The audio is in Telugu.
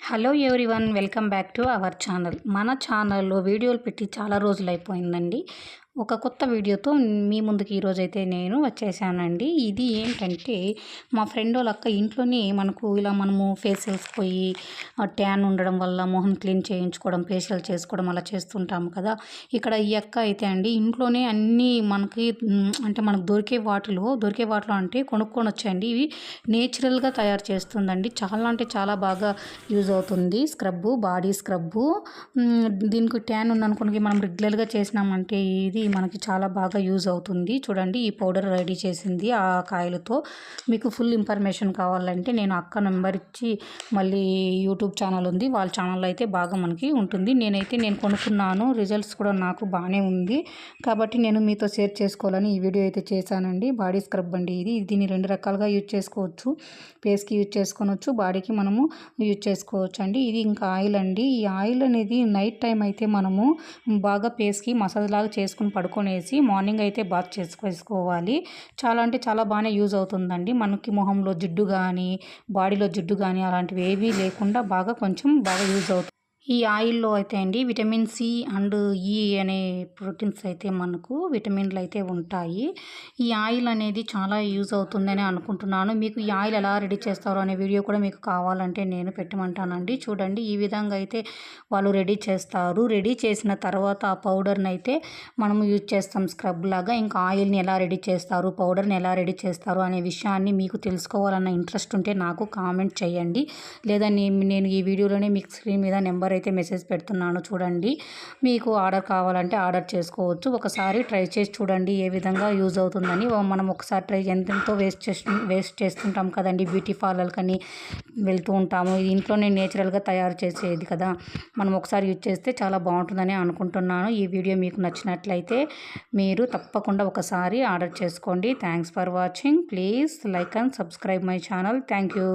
Hello everyone welcome back to our channel. మన ఛానల్లో వీడియోలు పెట్టి చాలా రోజులు అయిపోయిందండి ఒక కొత్త వీడియోతో మీ ముందుకు ఈరోజు అయితే నేను వచ్చేసానండి. ఇది ఏంటంటే మా ఫ్రెండ్ వాళ్ళ అక్క ఇంట్లోనే మనకు ఇలా మనము ఫేషియల్స్ పోయి ట్యాన్ ఉండడం వల్ల మొహం క్లీన్ చేయించుకోవడం ఫేషియల్ చేసుకోవడం అలా చేస్తుంటాము కదా. ఇక్కడ ఈ అక్క అయితే అండి ఇంట్లోనే అన్నీ మనకి అంటే మనకు దొరికే వాటిలో దొరికే వాటిలో అంటే కొనుక్కొని వచ్చాయండి ఇవి నేచురల్గా తయారు చేస్తుందండి. చాలా అంటే చాలా బాగా యూజ్ అవుతుంది. Scrub body scrub. దీనికి ట్యాన్ ఉందనుకోనికి మనం రెగ్యులర్గా చేసినామంటే ఇది మనకి చాలా బాగా యూజ్ అవుతుంది. చూడండి ఈ పౌడర్ రెడీ చేసింది ఆ కాయలతో. మీకు ఫుల్ ఇన్ఫర్మేషన్ కావాలంటే నేను అక్క నెంబర్ ఇచ్చి మళ్ళీ యూట్యూబ్ ఛానల్ ఉంది. వాళ్ళ ఛానల్ అయితే బాగా మనకి ఉంటుంది. నేనైతే నేను కొనుక్కున్నాను. రిజల్ట్స్ కూడా నాకు బాగానే ఉంది. కాబట్టి నేను మీతో షేర్ చేసుకోవాలని ఈ వీడియో అయితే చేశానండి. బాడీ స్క్రబ్ అండి ఇది. దీన్ని రెండు రకాలుగా యూజ్ చేసుకోవచ్చు. ఫేస్కి యూజ్ చేసుకోవచ్చు బాడీకి మనము యూజ్ చేసుకోవచ్చు అండి ఇది ఇంకా ఆయిల్ అండి. ఈ ఆయిల్ అనేది నైట్ టైం అయితే మనము బాగా ఫేస్కి మసాజ్ లాగా చేసుకుని పడుకొనేసి మార్నింగ్ అయితే బాత్ చేసుకోవాలి. చాలా అంటే చాలా బాగానే యూజ్ అవుతుందండి. మనకి మొహంలో జిడ్డు కానీ బాడీలో జిడ్డు కానీ అలాంటివి ఏవీ లేకుండా బాగా కొంచెం బాగా యూజ్ అవుతుంది. ఈ ఆయిల్లో అయితే అండి విటమిన్ సి అండ్ ఈ అనే ప్రోటీన్స్ అయితే మనకు విటమిన్లు అయితే ఉంటాయి. ఈ ఆయిల్ అనేది చాలా యూజ్ అవుతుందని అనుకుంటున్నాను. మీకు ఈ ఆయిల్ ఎలా రెడీ చేస్తారో అనే వీడియో కూడా మీకు కావాలంటే నేను పెట్టమంటానండి. చూడండి ఈ విధంగా అయితే వాళ్ళు రెడీ చేస్తారు. రెడీ చేసిన తర్వాత ఆ పౌడర్ని అయితే మనము యూజ్ చేస్తాం స్క్రబ్ లాగా. ఇంకా ఆయిల్ని ఎలా రెడీ చేస్తారు పౌడర్ని ఎలా రెడీ చేస్తారు అనే విషయాన్ని మీకు తెలుసుకోవాలన్న ఇంట్రెస్ట్ ఉంటే నాకు కామెంట్ చేయండి. లేదా నేను ఈ వీడియోలోనే మీకు స్క్రీన్ మీద నెంబర్ అయితే మెసేజ్ పెడుతున్నాను చూడండి. మీకు ఆర్డర్ కావాలంటే ఆర్డర్ చేసుకోవచ్చు. ఒకసారి ట్రై చేసి చూడండి ఏ విధంగా యూజ్ అవుతుందని. మనం ఒకసారి ట్రై ఎంతెంతో వేస్ట్ చేస్తు వేస్ట్ చేస్తుంటాం కదండి. బ్యూటీ పార్లర్కని వెళ్తూ ఉంటాము. ఇంట్లోనే నేచురల్గా తయారు చేసేది కదా. మనం ఒకసారి యూజ్ చేస్తే చాలా బాగుంటుందని అనుకుంటున్నాను. ఈ వీడియో మీకు నచ్చినట్లయితే మీరు తప్పకుండా ఒకసారి ఆర్డర్ చేసుకోండి. Thanks for watching. Please like and subscribe my channel. Thank you.